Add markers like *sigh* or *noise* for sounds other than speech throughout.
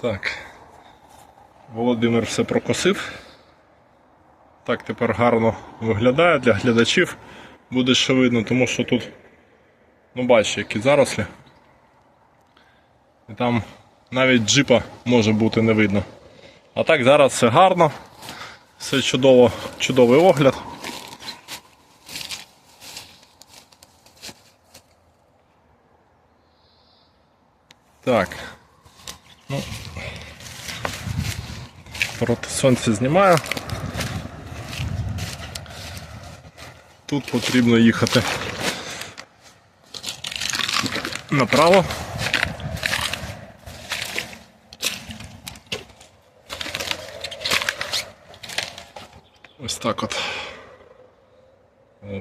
Так. Володимир все прокосив. Так тепер гарно виглядає для глядачів. Буде ще видно, тому що тут, ну бачите, які зарослі. І там навіть джипа може бути не видно. А так зараз все гарно, все чудово, чудовий огляд. Так. Ну, проти сонця знімаю. Тут потрібно їхати направо. Ось так от.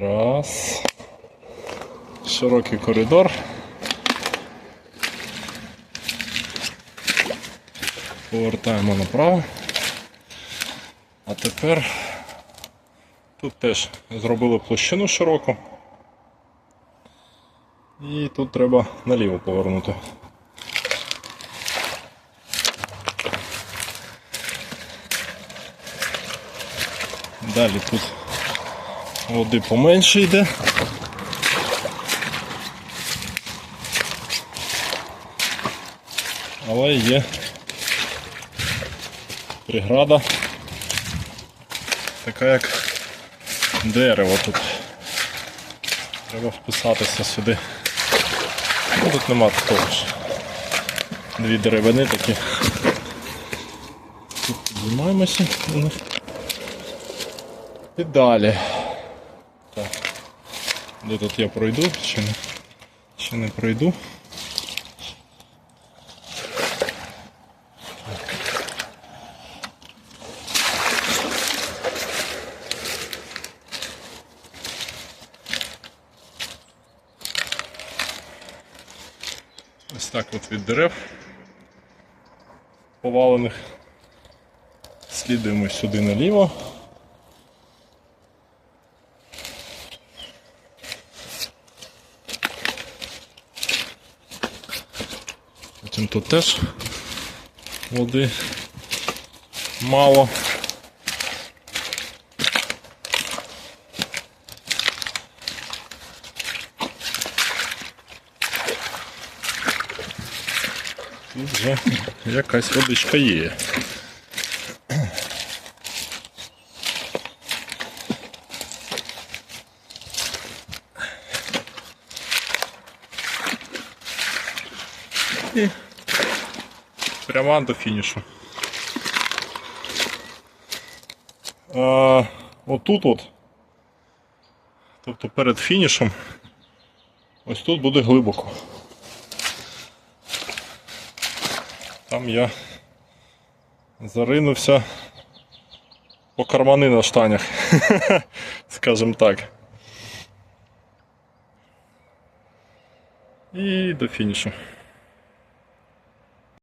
Раз. Широкий коридор. Повертаємо направо. А тепер тут теж зробили площину широку. І тут треба наліво повернути. Далі тут води поменше йде. Але є преграда. Така як дерево тут. Треба вписатися сюди. Ну, тут нема такого ж. Дві деревини такі. Тут піднімаємося. на них. І далі. Так. Де тут я пройду? Чи не, чи не пройду? Ось так от від дерев повалених. Слідуємо сюди наліво. Потім тут теж води мало. Тут вже якась водичка є. І прямо до фінішу. А, отут от, тобто перед фінішем, ось тут буде глибоко. Там я заринувся по кармани на штанях, *laughs* скажімо так. І до фінішу.